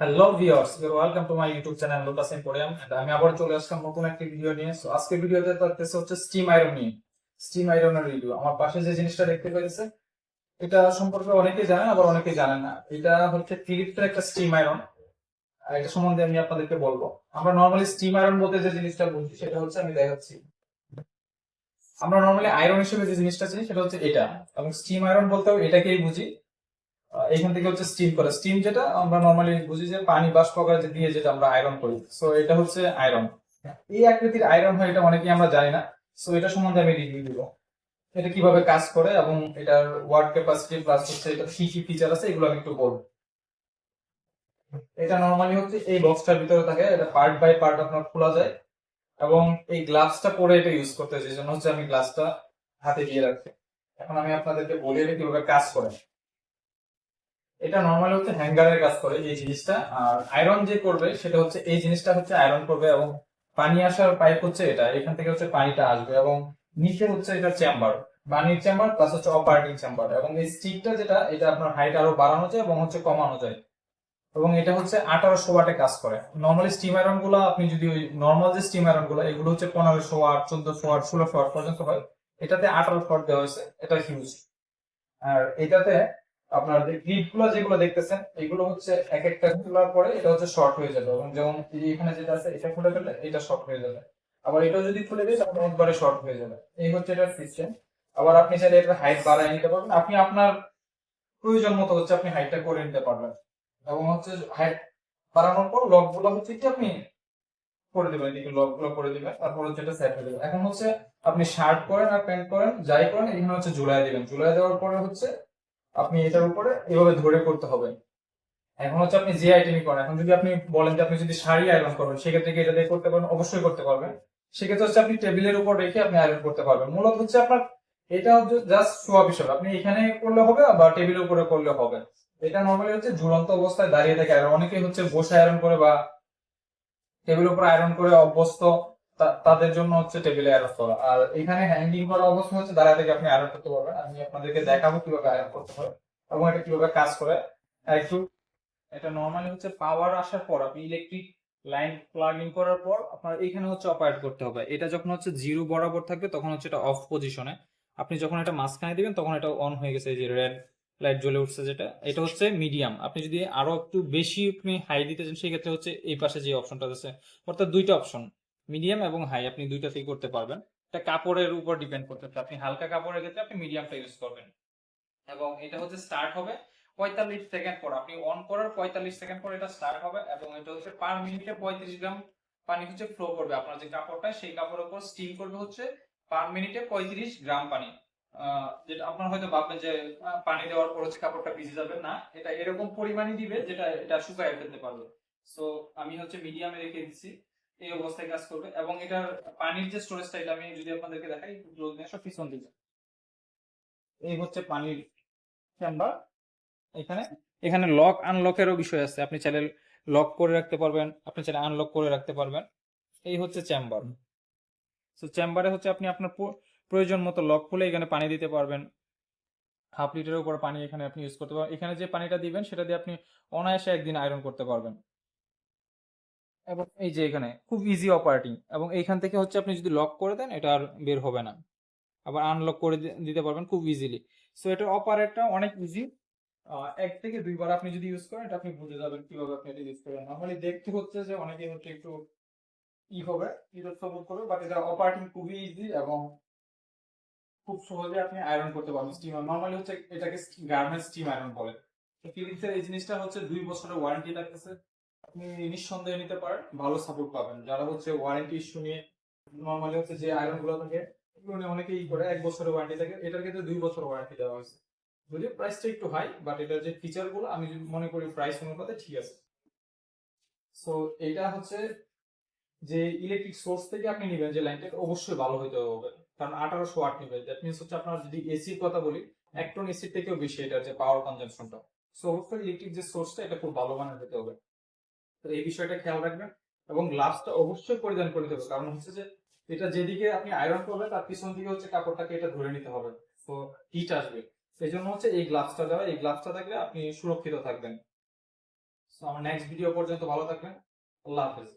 Hello viewers you welcome to my YouTube channel lotus emporium and আমি আবার চলে আসলাম নতুন একটি ভিডিও নিয়ে। সো আজকে ভিডিওতে থাকতেছে হচ্ছে স্টিম আয়রন নিয়ে। স্টিম আয়রনের রিভিউ আমার পাশে যে জিনিসটা দেখতে পেয়েছে এটা সম্পর্কে অনেকেই জানেন আবার অনেকেই জানেন না। এটা হচ্ছে ফিলিপসের একটা স্টিম আয়রন এটা সম্বন্ধে আমি আপনাদেরকে বলব। আমরা নর্মালি স্টিম আয়রন বলতে যে জিনিসটা বুঝি, সেটা হচ্ছে আমি দেখাচ্ছি। আমরা নর্মালি আয়রন হিসেবে যে জিনিসটা চিনি, সেটা হচ্ছে এটা। এবং স্টিম আয়রন বলতেও এটাকেই বুঝি। এখান থেকে হচ্ছে স্টিম করা। স্টিম যেটা আমরা নর্মালি বুঝি যে পানি বাষ্প আকারে যে দিয়ে যেটা আমরা আয়রন করি। সো এটা হচ্ছে আয়রন এই আকৃতির আয়রন হয় এটা অনেকেই আমরা জানি না। সো এটা সম্বন্ধে আমি রিভিউ দিব। এটা কীভাবে কাজ করে এবং এটার ওয়ার্ড ক্যাপাসিটি প্লাস হচ্ছে এটা কি কি ফিচার আছে এগুলো আমি একটু বলব। এটা নর্মালি হচ্ছে এই বক্সটার ভিতরে থাকে এটা পার্ট বাই পার্ট আপনার খোলা যায়। এবং এই গ্লাভসটা পরে এটা ইউজ করতে হয়, যে জন্য হচ্ছে আমি গ্লাভসটা হাতে দিয়ে রাখছি এখন আমি আপনাদেরকে বলি এটা কীভাবে কাজ করে। এটা নর্মালি হচ্ছে হ্যাঙ্গারের কাজ করে এই জিনিসটা। আর আয়রন যে করবে, সেটা হচ্ছে এই জিনিসটা হচ্ছে আয়রন করবে এবং পানি আসার পাইপ হচ্ছে এটা। এখান থেকে হচ্ছে পানিটা আসবে এবং নিচে হচ্ছে এটা চেম্বার পানির চেম্বার প্লাস হচ্ছে অপারেটিং চেম্বার এবং এই স্টিকটা যেটা, এটা আপনার হাইট আরও বাড়ানো যায় এবং হচ্ছে কমানো যায়। এবং এটা হচ্ছে আঠারোশো ওয়াটে কাজ করে। নর্মালি স্টিম আয়রনগুলো আপনি যদি ওই নর্মাল যে স্টিম আয়রনগুলো, এগুলো হচ্ছে পনেরোশো ওয়াট চোদ্দশো ওয়াট ষোলোশো ওয়াট পর্যন্ত হয়। এটাতে আঠারোশো ওয়াট দেওয়া হয়েছে। এটা হিউজ আর এটাতে আপনার যে গুলো যেগুলো দেখতেছেন, এগুলো হচ্ছে এক একটা খোলার পরে এটা হচ্ছে শর্ট হয়ে যাবে। এবং যেমন এখানে যেটা আছে, এটা খুলে ফেললে এটা শর্ট হয়ে যাবে। আবার এটা যদি খুলে দিই তাহলে একবারে শর্ট হয়ে যাবে। এই হচ্ছে এটার সিস্টেম আবার আপনি চাইলে এটা হাইট বাড়ায় নিতে পারবেন। আপনি আপনার প্রয়োজন মতো হচ্ছে আপনি হাইটটা করে নিতে পারবেন। এবং হচ্ছে হাইট বাড়ানোর পর লকগুলো হচ্ছে কি আপনি করে দিবেন, এদিকে লক করে দিবেন, তারপর হচ্ছে এটা সেট হয়ে যাবে। এখন হচ্ছে আপনি শার্ট করেন আর প্যান্ট করেন, যাই করেন এখানে হচ্ছে ঝুলাই দিবেন। ঝুলাই দেওয়ার পরে হচ্ছে আপনি এটার উপরে এভাবে ধরে করতে হবে। এখন হচ্ছে আপনি যে আইটেমই করেন, এখন যদি আপনি বলেন যে আপনি যদি শাড়ি আয়রন করবেন, সেক্ষেত্রে কি এটা দিয়ে করতে পারবেন? অবশ্যই করতে পারবেন। সেক্ষেত্রে হচ্ছে আপনি টেবিলের উপর রেখে আপনি আয়রন করতে পারবেন। মূলত হচ্ছে আপনার এটা হচ্ছে জাস্ট শোয়া বিষয়। আপনি এখানে করলে হবে বা টেবিলের উপরে করলে হবে। এটা নর্মালি হচ্ছে ঝুলন্ত অবস্থায় দাঁড়িয়ে থাকে। আর অনেকেই হচ্ছে বসে আয়রন করে বা টেবিলের উপর আয়রন করে অভ্যস্ত। তাদের জন্য হচ্ছে টেবিলে আয়রন করা আর এখানে হ্যাঙ্গিং করা অবস্থা হচ্ছে, দাঁড়িয়ে থেকে আপনি আয়রন করতে পারবেন। আমি আপনাদেরকে দেখাবো কীভাবে আয়রন করতে হবে এবং এটা কীভাবে কাজ করে। একটু, এটা নর্মালি হচ্ছে পাওয়ার আসার পর, আপনি ইলেকট্রিক লাইন প্লাগ ইন করার পর আপনার এখানে হচ্ছে অপারেট করতে হবে। এটা যখন হচ্ছে জিরো বরাবর থাকবে, তখন হচ্ছে এটা অফ পজিশনে আপনি যখন এটা মাঝখানে দিবেন, তখন এটা অন হয়ে গেছে যে রেড লাইট জ্বলে উঠছে যেটা। এটা হচ্ছে মিডিয়াম আপনি যদি আরও একটু বেশি আপনি হাই দিতে চান, সেক্ষেত্রে হচ্ছে এই পাশে যে অপশনটা আছে, অর্থাৎ দুইটা অপশন মিডিয়াম এবং হাই, আপনি দুইটাতেই করতে পারবেন। এটা কাপড়ের উপর ডিপেন্ড করতেছে। আপনি হালকা কাপড়ের ক্ষেত্রে আপনি মিডিয়ামটা ইউজ করবেন। এবং এটা হচ্ছে স্টার্ট হবে পঁয়তাল্লিশ সেকেন্ড পর। আপনি অন করার পঁয়তাল্লিশ সেকেন্ড পর এটা স্টার্ট হবে এবং এটা হচ্ছে পার মিনিটে পঁয়ত্রিশ গ্রাম পানি হচ্ছে ফ্লো করবে আপনার যে কাপড়টা, সেই কাপড়ের উপর স্টিম করবে হচ্ছে পার মিনিটে পঁয়ত্রিশ গ্রাম পানি। যেটা আপনার হয়তো ভাববেন যে পানি দেওয়ার পর হচ্ছে কাপড়টা ভিজে যাবে। না, এটা এরকম পরিমাণই দিবে যেটা এটা শুকায় ফেলতে পারবে। সো আমি হচ্ছে মিডিয়ামে রেখে দিচ্ছি। এই অবস্থায় কাজ করবে এবং এটার পানির যে স্টোরেজটা এটা আমি যদি আপনাদেরকে দেখাই ক্লোজ নিয়ে পিছন দিকে। এই হচ্ছে পানির চেম্বার এখানে এখানে লক আনলকেরও বিষয় আছে। আপনি চাইলে লক করে রাখতে পারবেন, আপনি চাইলে আনলক করে রাখতে পারবেন। এই হচ্ছে চেম্বার তো চেম্বারে হচ্ছে আপনি আপনার প্রয়োজন মতো লক খুলে এখানে পানি দিতে পারবেন। হাফ লিটারের উপর পানি এখানে আপনি ইউজ করতে পারবেন। এখানে যে পানিটা দিবেন, সেটা দিয়ে আপনি অনায়াসে একদিন আয়রন করতে পারবেন। এবং এই যে এখানে, খুব ইজি অপারেটিং এবং এইখান থেকে হচ্ছে আপনি যদি লক করে দেন, এটা আর বের হবে না। আবার আনলক করে দিতে পারবেন খুব ইজিলি সো এটার অপারেটটা অনেক ইজি এক থেকে দুইবার আপনি যদি ইউজ করেন, এটা আপনি বুঝে যাবেন কীভাবে আপনি এটা ইউজ করবেন নর্মালি দেখতে হচ্ছে যে অনেকে হচ্ছে একটু ই হবে ইরোড সাপোর্ট করবে বাট এটা অপারেটিং খুবই ইজি এবং খুব সহজে আপনি আয়রন করতে পারবেন স্টিমার নর্মালি হচ্ছে এটাকে গার্মেন্টস স্টিম আয়রন বলে। তো ফিলিপসের এই জিনিসটা হচ্ছে দুই বছরের ওয়ারেন্টি লাগতেছে। আপনি নিঃসন্দেহে নিতে পারেন, ভালো সাপোর্ট পাবেন। যারা হচ্ছে ওয়ারেন্টি ইস্যু নিয়ে নর্মালি হচ্ছে যে আয়রনগুলো থাকে, এগুলো নিয়ে অনেকেই করে, এক বছরের ওয়ারেন্টি থাকে, এটার ক্ষেত্রে দুই বছর ওয়ারেন্টি দেওয়া হয়েছে। যদিও প্রাইসটা একটু হাই বাট এটার যে ফিচারগুলো, আমি মনে করি প্রাইস অনুপাতে ঠিক আছে। সো এটা হচ্ছে যে ইলেকট্রিক সোর্স থেকে আপনি নেবেন যে লাইনটা অবশ্যই ভালো হইতে হবে। কারণ আঠারোশো ওয়াট নেবে দ্যাট মিনস হচ্ছে আপনার যদি এসির কথা বলি, এক টন এসির থেকেও বেশি এটার যে পাওয়ার কনজাম্পশনটা সো অবশ্যই ইলেকট্রিক যে সোর্সটা এটা খুব ভালো মানের হতে হবে। এই বিষয়টা খেয়াল রাখবেন এবং গ্লাভসটা অবশ্যই পরিধান করে দেবে কারণ হচ্ছে যে, এটা যেদিকে আপনি আয়রন করবেন তার পিছন দিকে হচ্ছে কাপড়টাকে এটা ধরে নিতে হবে। তো হিট আসবে। সেই জন্য হচ্ছে এই গ্লাভসটা দেওয়া। এই গ্লাভসটা থাকলে আপনি সুরক্ষিত থাকবেন। সো আমার নেক্সট ভিডিও পর্যন্ত ভালো থাকবেন। আল্লাহ হাফেজ।